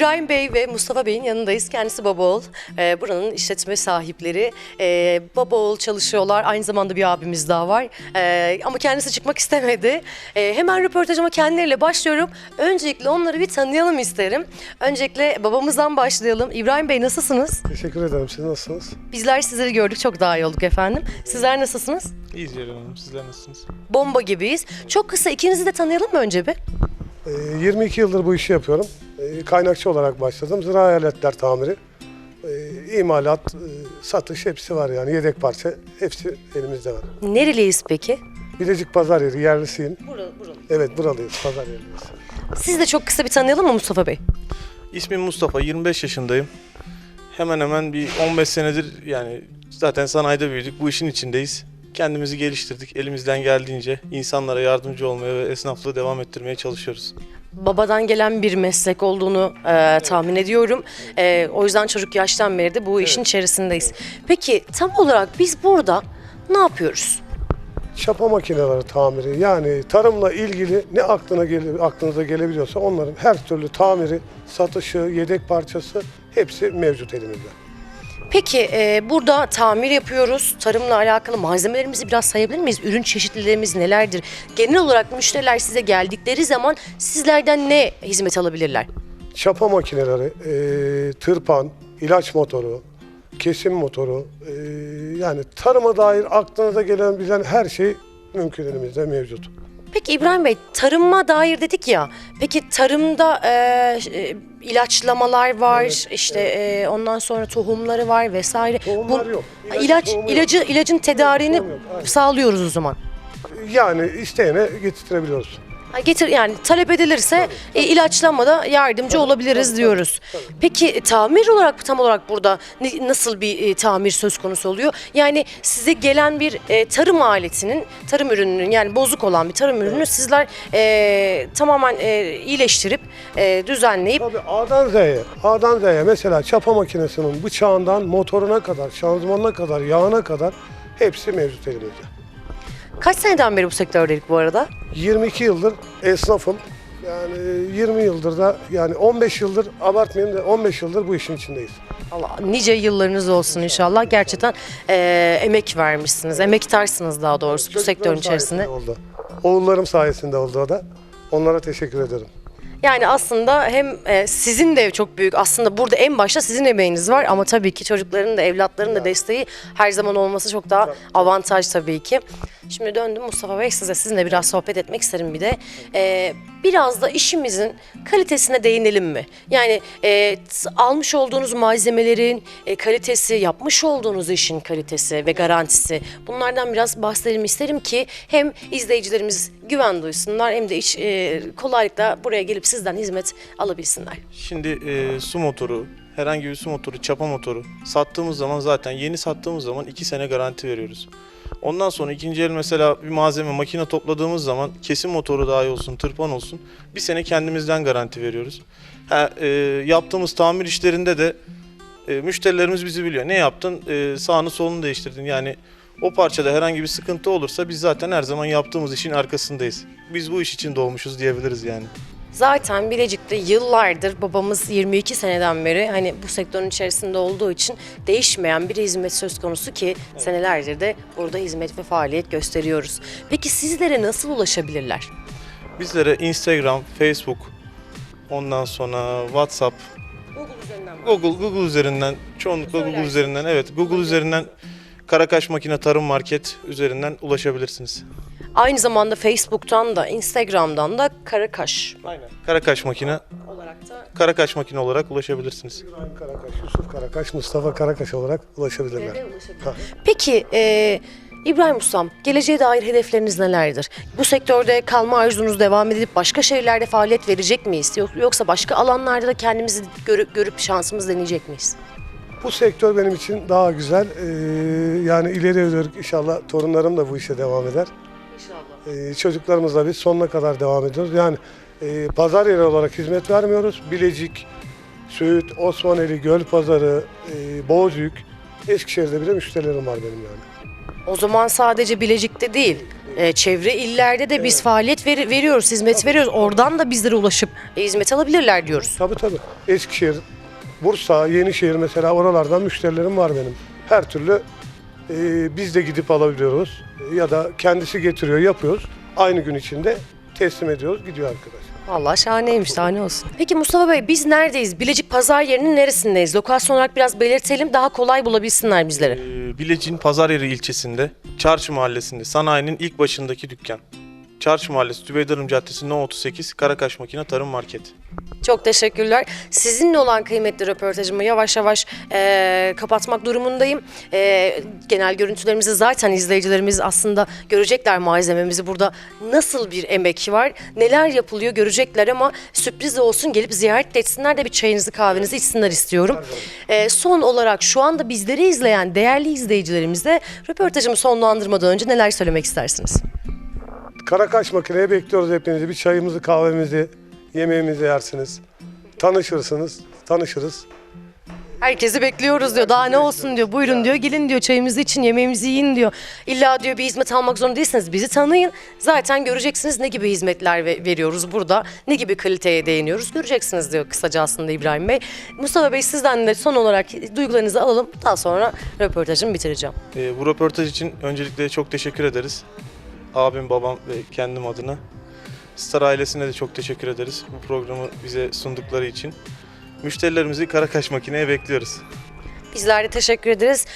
İbrahim Bey ve Mustafa Bey'in yanındayız. Kendisi Babaoğul. Ee, buranın işletme sahipleri. Ee, Babaoğul çalışıyorlar. Aynı zamanda bir abimiz daha var. Ee, ama kendisi çıkmak istemedi. Ee, hemen röportajıma kendileriyle başlıyorum. Öncelikle onları bir tanıyalım isterim. Öncelikle babamızdan başlayalım. İbrahim Bey nasılsınız? Teşekkür ederim. Siz nasılsınız? Bizler sizleri gördük. Çok daha iyi olduk efendim. Sizler nasılsınız? İyiyiz Ceren Hanım. Sizler nasılsınız? Bomba gibiyiz. Çok kısa ikinizi de tanıyalım mı önce bir? Ee, 22 yıldır bu işi yapıyorum. Kaynakçı olarak başladım. Ziraat aletler tamiri. Ee, imalat, e, satış hepsi var yani. Yedek parça hepsi elimizde var. Nereliyiz peki? Bilecik pazar yeri yerlisiyim. Buralı. Evet buralıyız pazar yeriyiz. Siz de çok kısa bir tanıyalım mı Mustafa Bey? İsmim Mustafa. 25 yaşındayım. Hemen hemen bir 15 senedir yani zaten sanayide büyüdük. Bu işin içindeyiz. Kendimizi geliştirdik. Elimizden geldiğince insanlara yardımcı olmaya ve esnaflığı devam ettirmeye çalışıyoruz. Babadan gelen bir meslek olduğunu e, tahmin ediyorum. E, o yüzden çocuk yaştan beri de bu işin içerisindeyiz. Peki tam olarak biz burada ne yapıyoruz? Çapa makineleri tamiri yani tarımla ilgili ne aklına gele, aklınıza gelebiliyorsa onların her türlü tamiri, satışı, yedek parçası hepsi mevcut elimizde. Peki e, burada tamir yapıyoruz. Tarımla alakalı malzemelerimizi biraz sayabilir miyiz? Ürün çeşitlilerimiz nelerdir? Genel olarak müşteriler size geldikleri zaman sizlerden ne hizmet alabilirler? çapa makineleri, e, tırpan, ilaç motoru, kesim motoru, e, yani tarıma dair aklınıza gelen bilen her şey mümkün elimizde mevcut. Peki İbrahim Bey tarıma dair dedik ya. Peki tarımda e, e, ilaçlamalar var, Evet, işte e, ondan sonra tohumları var vesaire. Tohumlar yok. İlaç ilaç tohumu yok. ilacı ilacın tedarini tohum yok, aynen. sağlıyoruz o zaman. Yani isteyene getirtirebiliyoruz. Ha, Getir yani talep edilirse e, ilaçlamada yardımcı olabiliriz diyoruz. Peki e, tamir olarak tam olarak burada ne- nasıl bir e, tamir söz konusu oluyor? Yani size gelen bir e, tarım aletinin, tarım ürününün yani bozuk olan bir tarım ürünü sizler e, tamamen e, iyileştirip e, düzenleyip Tabii A'dan Z'ye, A'dan Z'ye mesela çapa makinesinin bıçağından motoruna kadar, şanzımanına kadar, yağına kadar hepsi mevcut elimizde. Kaç seneden beri bu sektördeydik bu arada? 22 yıldır esnafım. Yani 20 yıldır da yani 15 yıldır abartmayayım da 15 yıldır bu işin içindeyiz. Allah nice yıllarınız olsun inşallah. Gerçekten e, emek vermişsiniz, emektarsınız daha doğrusu bu sektörün içerisinde. Oldu. Oğullarım sayesinde oldu o da. Onlara teşekkür ederim. Yani aslında hem e, sizin de çok büyük aslında burada en başta sizin emeğiniz var ama tabii ki çocukların da evlatların da desteği her zaman olması çok daha avantaj tabii ki. Şimdi döndüm Mustafa Bey size sizinle biraz sohbet etmek isterim bir de. E, biraz da işimizin kalitesine değinelim mi? Yani e, almış olduğunuz malzemelerin e, kalitesi, yapmış olduğunuz işin kalitesi ve garantisi bunlardan biraz bahsedelim isterim ki hem izleyicilerimiz güven duysunlar hem de iş, e, kolaylıkla buraya gelip sizden hizmet alabilsinler. Şimdi e, su motoru, herhangi bir su motoru, çapa motoru sattığımız zaman zaten yeni sattığımız zaman 2 sene garanti veriyoruz. Ondan sonra ikinci el mesela bir malzeme makine topladığımız zaman kesim motoru dahi olsun, tırpan olsun bir sene kendimizden garanti veriyoruz. Ha, e, yaptığımız tamir işlerinde de e, müşterilerimiz bizi biliyor. Ne yaptın? E, sağını solunu değiştirdin. Yani o parçada herhangi bir sıkıntı olursa biz zaten her zaman yaptığımız işin arkasındayız. Biz bu iş için doğmuşuz diyebiliriz yani. Zaten Bilecik'te yıllardır babamız 22 seneden beri hani bu sektörün içerisinde olduğu için değişmeyen bir hizmet söz konusu ki senelerdir de burada hizmet ve faaliyet gösteriyoruz. Peki sizlere nasıl ulaşabilirler? Bizlere Instagram, Facebook, ondan sonra WhatsApp, Google üzerinden Google, Google üzerinden, çoğunlukla Google Söylersin. üzerinden, evet Google üzerinden Karakaş Makine Tarım Market üzerinden ulaşabilirsiniz. Aynı zamanda Facebook'tan da Instagram'dan da Karakaş Aynen. Karakaş Makine, olarak da Karakaş Makine olarak ulaşabilirsiniz. İbrahim Karakaş, Yusuf Karakaş, Mustafa Karakaş olarak ulaşabilirler. Ha. Peki e, İbrahim Ustam, geleceğe dair hedefleriniz nelerdir? Bu sektörde kalma arzunuz devam edip başka şehirlerde faaliyet verecek miyiz? Yok- Yoksa başka alanlarda da kendimizi görüp, görüp şansımız deneyecek miyiz? Bu sektör benim için daha güzel. Ee, yani ileriye dönük inşallah torunlarım da bu işe devam eder. İnşallah. Ee, çocuklarımızla biz sonuna kadar devam ediyoruz. Yani e, pazar yeri olarak hizmet vermiyoruz. Bilecik, Söğüt, Osmaneli, Göl Pazarı, e, Boğazüyük, Eskişehir'de bile müşterilerim var benim yani. O zaman sadece Bilecik'te değil, e, çevre illerde de biz faaliyet veri- veriyoruz, hizmet veriyoruz. Oradan da bizlere ulaşıp e, hizmet alabilirler diyoruz. Tabii tabii. Eskişehir, Bursa, Yenişehir mesela oralardan müşterilerim var benim. Her türlü e, biz de gidip alabiliyoruz. Ya da kendisi getiriyor, yapıyoruz. Aynı gün içinde teslim ediyoruz, gidiyor arkadaş. Vallahi şahaneymiş, tane olsun. Peki Mustafa Bey biz neredeyiz? Bilecik pazar yerinin neresindeyiz? Lokasyon olarak biraz belirtelim, daha kolay bulabilsinler bizleri. Ee, Bilecik'in Pazaryeri ilçesinde, Çarşı Mahallesi'nde, sanayinin ilk başındaki dükkan. Çarşı Mahallesi, Tübeydarım Caddesi No 38, Karakaş Makine Tarım Market. Çok teşekkürler. Sizinle olan kıymetli röportajımı yavaş yavaş eee, kapatmak durumundayım. Eee, genel görüntülerimizi zaten izleyicilerimiz aslında görecekler malzememizi. Burada nasıl bir emek var, neler yapılıyor görecekler ama sürpriz olsun gelip ziyaret etsinler de bir çayınızı kahvenizi içsinler istiyorum. Eee, son olarak şu anda bizleri izleyen değerli izleyicilerimize röportajımı sonlandırmadan önce neler söylemek istersiniz? Karakaş makineye bekliyoruz hepinizi. Bir çayımızı, kahvemizi, yemeğimizi yersiniz. Tanışırsınız, tanışırız. Herkesi bekliyoruz diyor. Daha ne olsun diyor. Buyurun diyor. Gelin diyor. Çayımızı için, yemeğimizi yiyin diyor. İlla diyor bir hizmet almak zorunda değilsiniz. Bizi tanıyın. Zaten göreceksiniz ne gibi hizmetler ve- veriyoruz burada. Ne gibi kaliteye değiniyoruz. Göreceksiniz diyor kısaca aslında İbrahim Bey. Mustafa Bey sizden de son olarak duygularınızı alalım. Daha sonra röportajımı bitireceğim. Ee, bu röportaj için öncelikle çok teşekkür ederiz. Abim, babam ve kendim adına. Star ailesine de çok teşekkür ederiz bu programı bize sundukları için. Müşterilerimizi Karakaş Makine'ye bekliyoruz. Bizler de teşekkür ederiz.